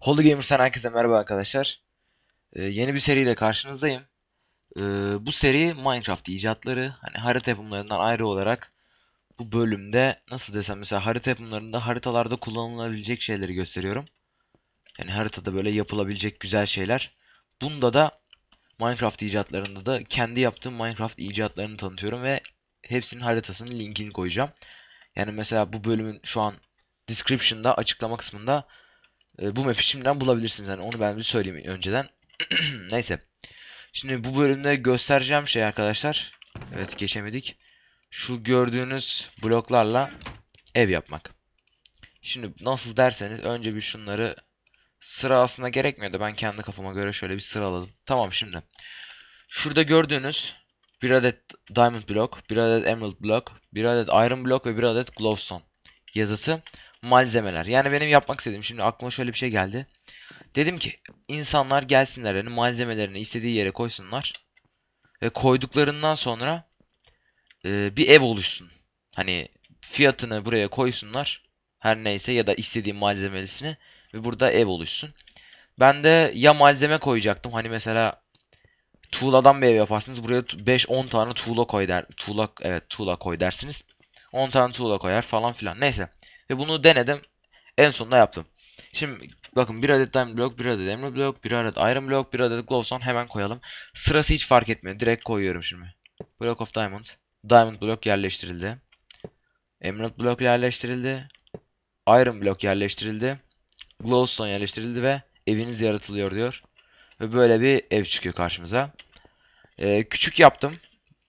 Holy Gamers'tan herkese merhaba arkadaşlar. Ee, yeni bir seriyle karşınızdayım. Ee, bu seri Minecraft icatları, hani harita yapımlarından ayrı olarak bu bölümde nasıl desem mesela harita yapımlarında haritalarda kullanılabilecek şeyleri gösteriyorum. Yani haritada böyle yapılabilecek güzel şeyler. Bunda da Minecraft icatlarında da kendi yaptığım Minecraft icatlarını tanıtıyorum ve hepsinin haritasının linkini koyacağım. Yani mesela bu bölümün şu an description'da açıklama kısmında e, bu map'i şimdiden bulabilirsiniz. Yani onu ben bir söyleyeyim önceden. Neyse. Şimdi bu bölümde göstereceğim şey arkadaşlar. Evet geçemedik. Şu gördüğünüz bloklarla ev yapmak. Şimdi nasıl derseniz önce bir şunları sıra aslında gerekmiyor da ben kendi kafama göre şöyle bir sıraladım. Tamam şimdi. Şurada gördüğünüz bir adet diamond blok, bir adet emerald blok, bir adet iron blok ve bir adet glowstone yazısı malzemeler. Yani benim yapmak istediğim şimdi aklıma şöyle bir şey geldi. Dedim ki insanlar gelsinler yani malzemelerini istediği yere koysunlar. Ve koyduklarından sonra e, bir ev oluşsun. Hani fiyatını buraya koysunlar. Her neyse ya da istediğim malzemesini ve burada ev oluşsun. Ben de ya malzeme koyacaktım. Hani mesela tuğladan bir ev yaparsınız. Buraya 5-10 tane tuğla koy der. Tuğla evet tuğla koy dersiniz. 10 tane tuğla koyar falan filan. Neyse. Ve bunu denedim. En sonunda yaptım. Şimdi bakın bir adet diamond blok, bir adet emerald blok, bir adet iron blok, bir adet glowstone hemen koyalım. Sırası hiç fark etmiyor. Direkt koyuyorum şimdi. Block of diamond. Diamond blok yerleştirildi. Emerald blok yerleştirildi. Iron blok yerleştirildi. Glowstone yerleştirildi ve eviniz yaratılıyor diyor. Ve böyle bir ev çıkıyor karşımıza. Ee, küçük yaptım.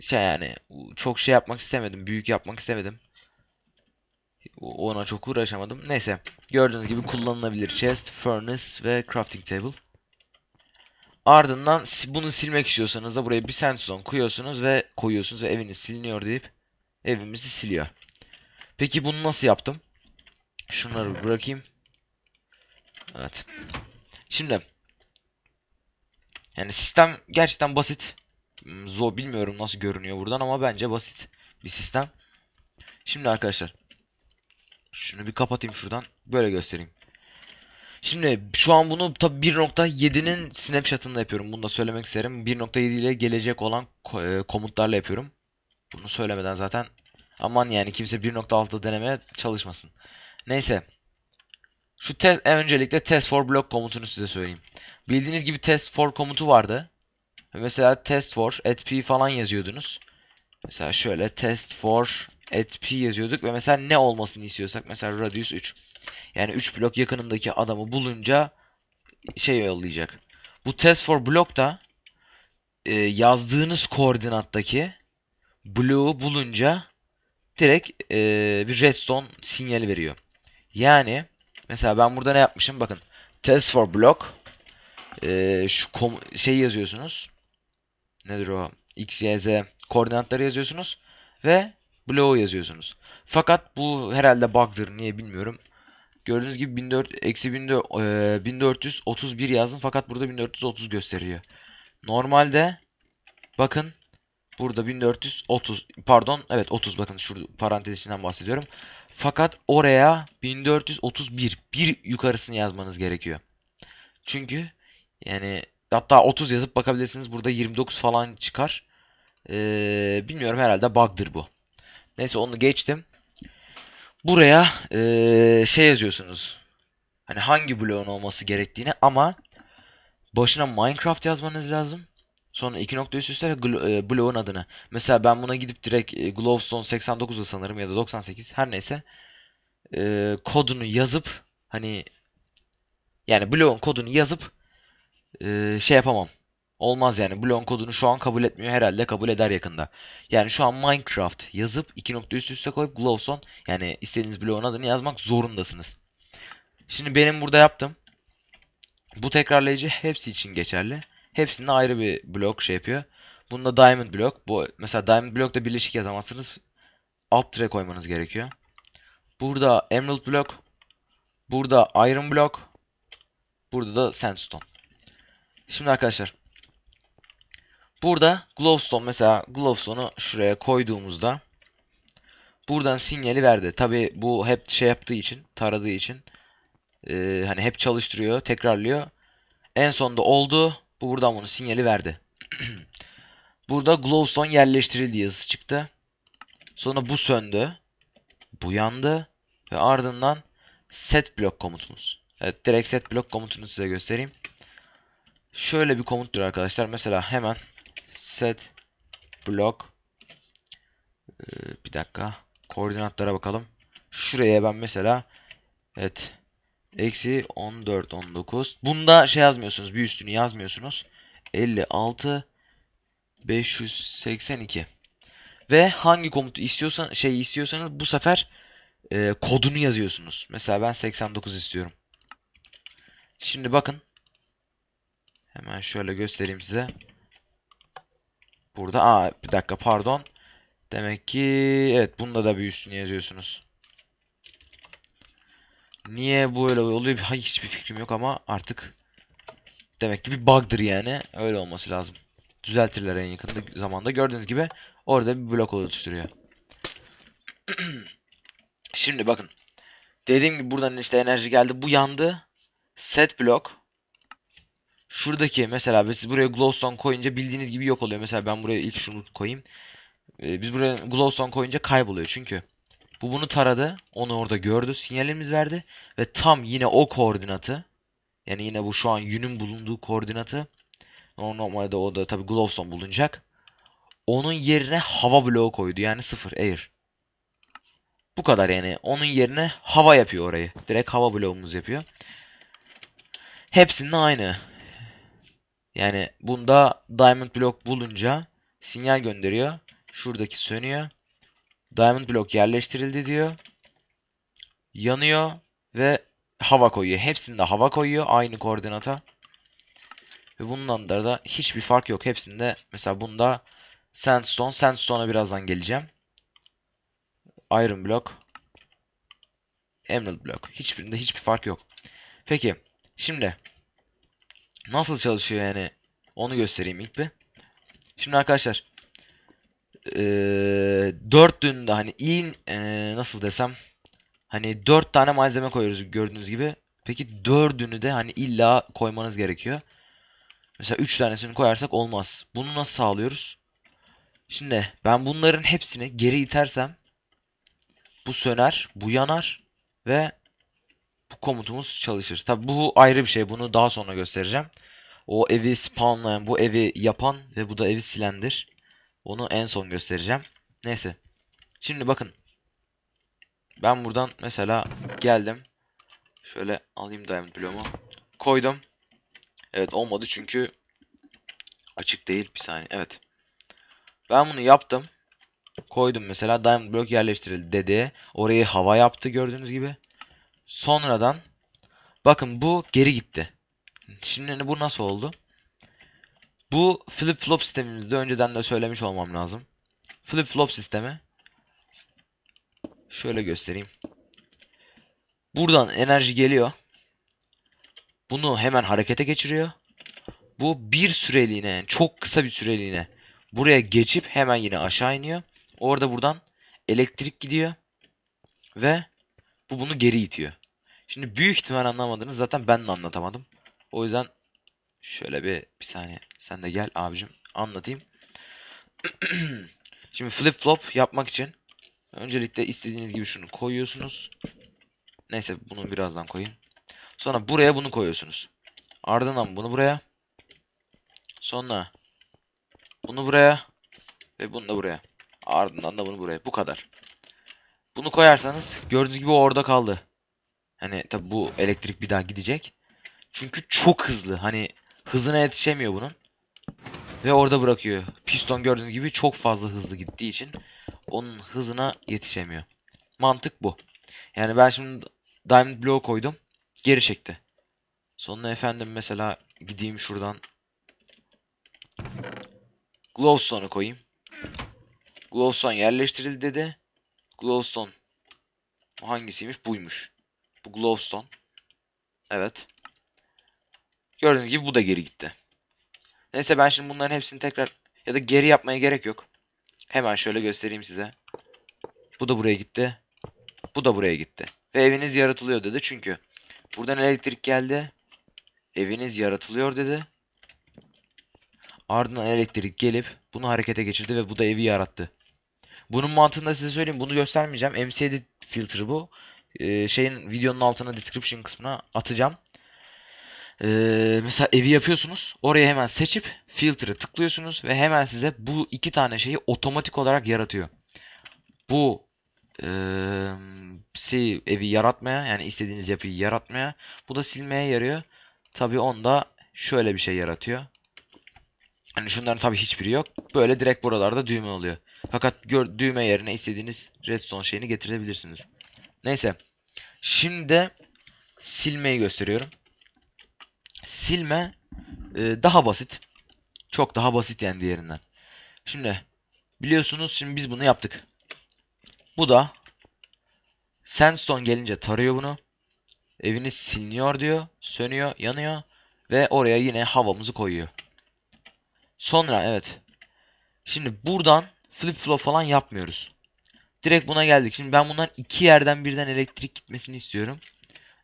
Şey yani çok şey yapmak istemedim. Büyük yapmak istemedim. Ona çok uğraşamadım. Neyse. Gördüğünüz gibi kullanılabilir chest, furnace ve crafting table. Ardından bunu silmek istiyorsanız da buraya bir sandstone koyuyorsunuz ve koyuyorsunuz ve eviniz siliniyor deyip evimizi siliyor. Peki bunu nasıl yaptım? Şunları bırakayım. Evet. Şimdi yani sistem gerçekten basit. Hmm, zor bilmiyorum nasıl görünüyor buradan ama bence basit bir sistem. Şimdi arkadaşlar şunu bir kapatayım şuradan. Böyle göstereyim. Şimdi şu an bunu tabi 1.7'nin snapshot'ında yapıyorum. Bunu da söylemek isterim. 1.7 ile gelecek olan e, komutlarla yapıyorum. Bunu söylemeden zaten aman yani kimse 1.6'da denemeye çalışmasın. Neyse. Şu test, öncelikle test for block komutunu size söyleyeyim. Bildiğiniz gibi test for komutu vardı. Mesela test for at p falan yazıyordunuz. Mesela şöyle test for at p yazıyorduk ve mesela ne olmasını istiyorsak mesela radius 3. Yani 3 blok yakınındaki adamı bulunca şey yollayacak. Bu test for block da e, yazdığınız koordinattaki bloğu bulunca direkt e, bir redstone sinyali veriyor. Yani mesela ben burada ne yapmışım bakın test for block e, şu şey yazıyorsunuz nedir o x, y, z koordinatları yazıyorsunuz ve bloğu yazıyorsunuz. Fakat bu herhalde bug'dır niye bilmiyorum. Gördüğünüz gibi 1400 eksi 1431 e, yazdım fakat burada 1430 gösteriyor. Normalde bakın burada 1430 pardon evet 30 bakın şurada parantez içinden bahsediyorum. Fakat oraya 1431 bir yukarısını yazmanız gerekiyor. Çünkü yani hatta 30 yazıp bakabilirsiniz burada 29 falan çıkar. Ee, bilmiyorum herhalde bug'dır bu. Neyse onu geçtim. Buraya ee, şey yazıyorsunuz. Hani hangi bloğun olması gerektiğini ama başına Minecraft yazmanız lazım. Sonra iki nokta üst üste ve e, bloğun adını. Mesela ben buna gidip direkt e, Glowstone 89'da sanırım ya da 98 her neyse e, kodunu yazıp hani yani bloğun kodunu yazıp e, şey yapamam. Olmaz yani. Bloğun kodunu şu an kabul etmiyor. Herhalde kabul eder yakında. Yani şu an Minecraft yazıp iki nokta üst üste koyup Glowstone yani istediğiniz bloğun adını yazmak zorundasınız. Şimdi benim burada yaptım. Bu tekrarlayıcı hepsi için geçerli. Hepsinde ayrı bir blok şey yapıyor. Bunda Diamond blok. Bu mesela Diamond blokta birleşik yazamazsınız. Alt tire koymanız gerekiyor. Burada Emerald blok. Burada Iron blok. Burada da Sandstone. Şimdi arkadaşlar Burada Glowstone mesela Glowstone'u şuraya koyduğumuzda buradan sinyali verdi. Tabi bu hep şey yaptığı için, taradığı için Ee, hani hep çalıştırıyor, tekrarlıyor. En sonunda oldu. Bu buradan bunu sinyali verdi. Burada glowstone yerleştirildi yazısı çıktı. Sonra bu söndü. Bu yandı. Ve ardından set block komutumuz. Evet direkt set block komutunu size göstereyim. Şöyle bir komuttur arkadaşlar. Mesela hemen set block ee, bir dakika. Koordinatlara bakalım. Şuraya ben mesela evet eksi 14 19 bunda şey yazmıyorsunuz bir üstünü yazmıyorsunuz 56 582 ve hangi komutu istiyorsan şey istiyorsanız bu sefer e, kodunu yazıyorsunuz. Mesela ben 89 istiyorum. Şimdi bakın. Hemen şöyle göstereyim size. Burada aa bir dakika pardon. Demek ki evet bunda da bir üstünü yazıyorsunuz. Niye böyle oluyor? Hayır, hiçbir fikrim yok ama artık demek ki bir bug'dır yani. Öyle olması lazım. Düzeltirler en yakın zamanda. Gördüğünüz gibi orada bir blok oluşturuyor. Şimdi bakın. Dediğim gibi buradan işte enerji geldi. Bu yandı. Set blok. Şuradaki mesela biz buraya glowstone koyunca bildiğiniz gibi yok oluyor. Mesela ben buraya ilk şunu koyayım. Ee, biz buraya glowstone koyunca kayboluyor. Çünkü bu bunu taradı. Onu orada gördü. Sinyalimiz verdi. Ve tam yine o koordinatı yani yine bu şu an yünün bulunduğu koordinatı normalde o da tabi glowstone bulunacak. Onun yerine hava bloğu koydu. Yani sıfır air. Bu kadar yani. Onun yerine hava yapıyor orayı. Direkt hava bloğumuz yapıyor. Hepsinin aynı. Yani bunda diamond block bulunca sinyal gönderiyor. Şuradaki sönüyor. Diamond block yerleştirildi diyor. Yanıyor ve hava koyuyor. Hepsinde hava koyuyor aynı koordinata. Ve bundan da, da hiçbir fark yok. Hepsinde mesela bunda sandstone. Sandstone'a birazdan geleceğim. Iron block. Emerald block. Hiçbirinde hiçbir fark yok. Peki. Şimdi nasıl çalışıyor yani onu göstereyim ilk bir. Şimdi arkadaşlar ee, dörtlüğünde hani iyi ee, nasıl desem hani dört tane malzeme koyuyoruz gördüğünüz gibi. Peki dördünü de hani illa koymanız gerekiyor. Mesela üç tanesini koyarsak olmaz. Bunu nasıl sağlıyoruz? Şimdi ben bunların hepsini geri itersem bu söner, bu yanar ve bu komutumuz çalışır. Tabi bu ayrı bir şey. Bunu daha sonra göstereceğim. O evi spawnlayan, bu evi yapan ve bu da evi silendir. Onu en son göstereceğim. Neyse. Şimdi bakın. Ben buradan mesela geldim. Şöyle alayım diamond bloğumu. Koydum. Evet olmadı çünkü açık değil. Bir saniye. Evet. Ben bunu yaptım. Koydum mesela diamond block yerleştirildi dedi. Orayı hava yaptı gördüğünüz gibi. Sonradan bakın bu geri gitti. Şimdi bu nasıl oldu? Bu flip flop sistemimizde önceden de söylemiş olmam lazım. Flip flop sistemi şöyle göstereyim. Buradan enerji geliyor. Bunu hemen harekete geçiriyor. Bu bir süreliğine çok kısa bir süreliğine buraya geçip hemen yine aşağı iniyor. Orada buradan elektrik gidiyor. Ve bu bunu geri itiyor. Şimdi büyük ihtimal anlamadınız. Zaten ben de anlatamadım. O yüzden şöyle bir bir saniye. Sen de gel abicim anlatayım. Şimdi flip flop yapmak için öncelikle istediğiniz gibi şunu koyuyorsunuz. Neyse bunu birazdan koyayım. Sonra buraya bunu koyuyorsunuz. Ardından bunu buraya. Sonra bunu buraya ve bunu da buraya. Ardından da bunu buraya. Bu kadar. Bunu koyarsanız gördüğünüz gibi orada kaldı. Hani tabi bu elektrik bir daha gidecek. Çünkü çok hızlı. Hani hızına yetişemiyor bunun. Ve orada bırakıyor. Piston gördüğünüz gibi çok fazla hızlı gittiği için onun hızına yetişemiyor. Mantık bu. Yani ben şimdi Diamond Blow koydum. Geri çekti. Sonra efendim mesela gideyim şuradan Glowstone'u koyayım. Glowstone yerleştirildi dedi. Glowstone hangisiymiş? Buymuş. Bu Glowstone. Evet. Gördüğünüz gibi bu da geri gitti. Neyse ben şimdi bunların hepsini tekrar ya da geri yapmaya gerek yok. Hemen şöyle göstereyim size. Bu da buraya gitti. Bu da buraya gitti. Ve eviniz yaratılıyor dedi çünkü Buradan elektrik geldi. Eviniz yaratılıyor dedi. Ardından elektrik gelip bunu harekete geçirdi ve bu da evi yarattı. Bunun mantığını da size söyleyeyim. Bunu göstermeyeceğim. MCD filtre bu. Ee, şeyin videonun altına description kısmına atacağım. Ee, mesela evi yapıyorsunuz. Oraya hemen seçip filtre tıklıyorsunuz ve hemen size bu iki tane şeyi otomatik olarak yaratıyor. Bu şey, evi yaratmaya yani istediğiniz yapıyı yaratmaya bu da silmeye yarıyor. Tabii onda şöyle bir şey yaratıyor. Hani şunların tabii hiçbiri yok. Böyle direkt buralarda düğme oluyor. Fakat düğme yerine istediğiniz redstone şeyini getirebilirsiniz. Neyse. Şimdi de silmeyi gösteriyorum. Silme e, daha basit. Çok daha basit yani diğerinden. Şimdi biliyorsunuz şimdi biz bunu yaptık. Bu da sandstone gelince tarıyor bunu. Eviniz siliniyor diyor. Sönüyor, yanıyor. Ve oraya yine havamızı koyuyor. Sonra evet. Şimdi buradan flip flop falan yapmıyoruz. Direkt buna geldik. Şimdi ben bundan iki yerden birden elektrik gitmesini istiyorum.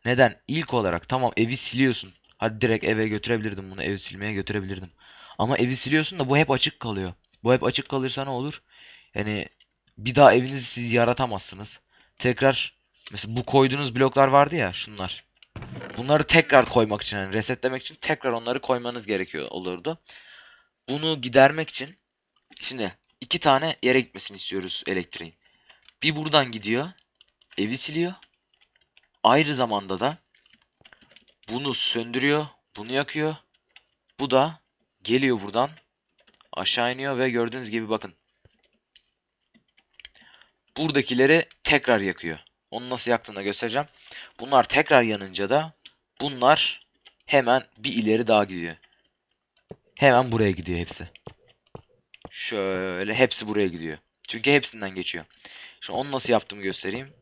Neden? İlk olarak tamam evi siliyorsun. Hadi direkt eve götürebilirdim bunu. Evi silmeye götürebilirdim. Ama evi siliyorsun da bu hep açık kalıyor. Bu hep açık kalırsa ne olur? Yani bir daha evinizi siz yaratamazsınız. Tekrar mesela bu koyduğunuz bloklar vardı ya şunlar. Bunları tekrar koymak için yani resetlemek için tekrar onları koymanız gerekiyor olurdu. Bunu gidermek için şimdi iki tane yere gitmesini istiyoruz elektriğin. Bir buradan gidiyor. Evi siliyor. Ayrı zamanda da bunu söndürüyor. Bunu yakıyor. Bu da geliyor buradan. Aşağı iniyor ve gördüğünüz gibi bakın. Buradakileri tekrar yakıyor. Onu nasıl yaktığını göstereceğim. Bunlar tekrar yanınca da bunlar hemen bir ileri daha gidiyor. Hemen buraya gidiyor hepsi. Şöyle hepsi buraya gidiyor. Çünkü hepsinden geçiyor. Şimdi onu nasıl yaptığımı göstereyim.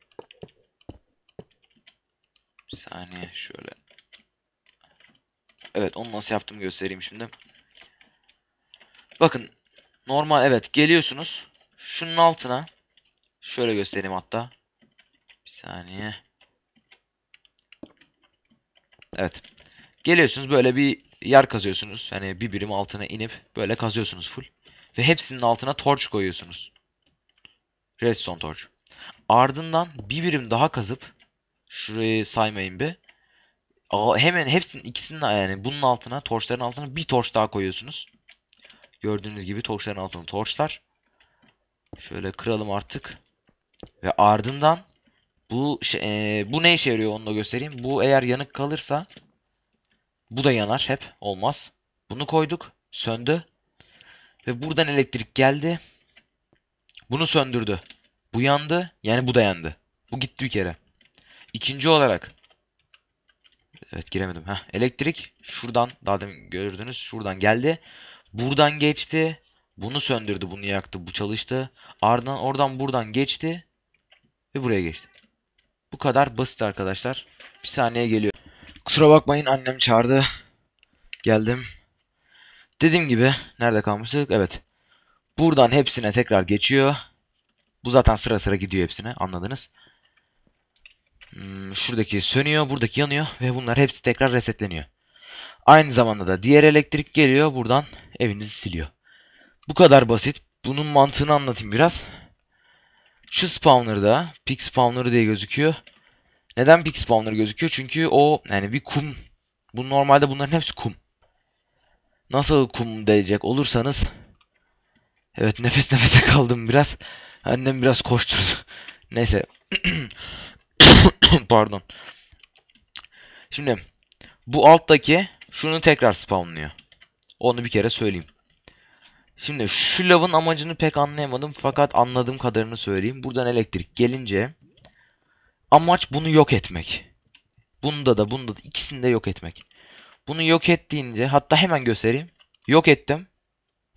Bir saniye şöyle. Evet onu nasıl yaptığımı göstereyim şimdi. Bakın normal evet geliyorsunuz. Şunun altına şöyle göstereyim hatta. Bir saniye. Evet. Geliyorsunuz böyle bir yer kazıyorsunuz. Hani bir birim altına inip böyle kazıyorsunuz full. Ve hepsinin altına torch koyuyorsunuz. Redstone torch. Ardından bir birim daha kazıp şurayı saymayın bir. Hemen hepsinin ikisinin yani bunun altına torçların altına bir torç daha koyuyorsunuz. Gördüğünüz gibi torçların altına torçlar. Şöyle kıralım artık. Ve ardından bu şey, e, bu ne işe yarıyor onu da göstereyim. Bu eğer yanık kalırsa bu da yanar hep olmaz. Bunu koyduk. Söndü. Ve buradan elektrik geldi. Bunu söndürdü. Bu yandı. Yani bu da yandı. Bu gitti bir kere. İkinci olarak Evet giremedim. Heh, elektrik şuradan daha demin gördünüz. Şuradan geldi. Buradan geçti. Bunu söndürdü. Bunu yaktı. Bu çalıştı. Ardından oradan buradan geçti. Ve buraya geçti. Bu kadar basit arkadaşlar. Bir saniye geliyor. Kusura bakmayın annem çağırdı. Geldim. Dediğim gibi nerede kalmıştık? Evet. Buradan hepsine tekrar geçiyor. Bu zaten sıra sıra gidiyor hepsine. Anladınız. Hmm, şuradaki sönüyor, buradaki yanıyor ve bunlar hepsi tekrar resetleniyor. Aynı zamanda da diğer elektrik geliyor, buradan evinizi siliyor. Bu kadar basit. Bunun mantığını anlatayım biraz. Şu spawner'da pick spawner diye gözüküyor. Neden pick spawner gözüküyor? Çünkü o yani bir kum. Bu normalde bunların hepsi kum. Nasıl kum diyecek olursanız Evet nefes nefese kaldım biraz. Annem biraz koşturdu. Neyse. Pardon. Şimdi bu alttaki şunu tekrar spawnlıyor. Onu bir kere söyleyeyim. Şimdi şu lavın amacını pek anlayamadım fakat anladığım kadarını söyleyeyim. Buradan elektrik gelince amaç bunu yok etmek. Bunda da bunda da ikisini de yok etmek. Bunu yok ettiğince hatta hemen göstereyim. Yok ettim.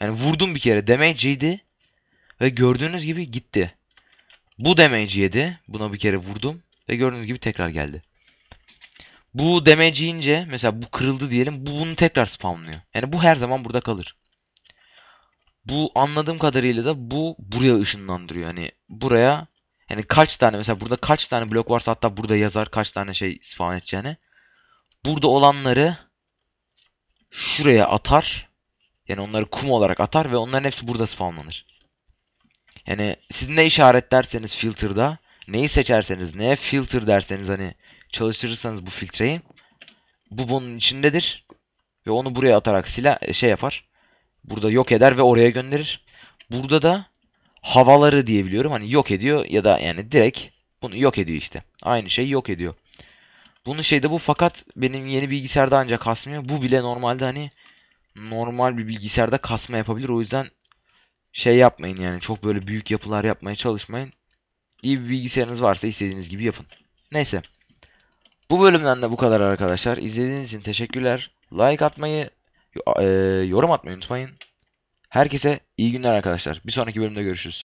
Yani vurdum bir kere damage'iydi ve gördüğünüz gibi gitti. Bu damage yedi. Buna bir kere vurdum. Ve gördüğünüz gibi tekrar geldi. Bu damage yiyince mesela bu kırıldı diyelim. Bu bunu tekrar spamlıyor. Yani bu her zaman burada kalır. Bu anladığım kadarıyla da bu buraya ışınlandırıyor. Hani buraya yani kaç tane mesela burada kaç tane blok varsa hatta burada yazar kaç tane şey spawn edeceğini. burada olanları şuraya atar. Yani onları kum olarak atar ve onların hepsi burada spawnlanır. Yani siz ne işaretlerseniz filter'da, neyi seçerseniz, neye filter derseniz hani çalıştırırsanız bu filtreyi bu bunun içindedir ve onu buraya atarak silah şey yapar. Burada yok eder ve oraya gönderir. Burada da havaları diyebiliyorum. Hani yok ediyor ya da yani direkt bunu yok ediyor işte. Aynı şeyi yok ediyor. Bunun şeyde bu fakat benim yeni bilgisayarda ancak kasmıyor. Bu bile normalde hani normal bir bilgisayarda kasma yapabilir. O yüzden şey yapmayın yani çok böyle büyük yapılar yapmaya çalışmayın. İyi bir bilgisayarınız varsa istediğiniz gibi yapın. Neyse. Bu bölümden de bu kadar arkadaşlar. İzlediğiniz için teşekkürler. Like atmayı, yorum atmayı unutmayın. Herkese iyi günler arkadaşlar. Bir sonraki bölümde görüşürüz.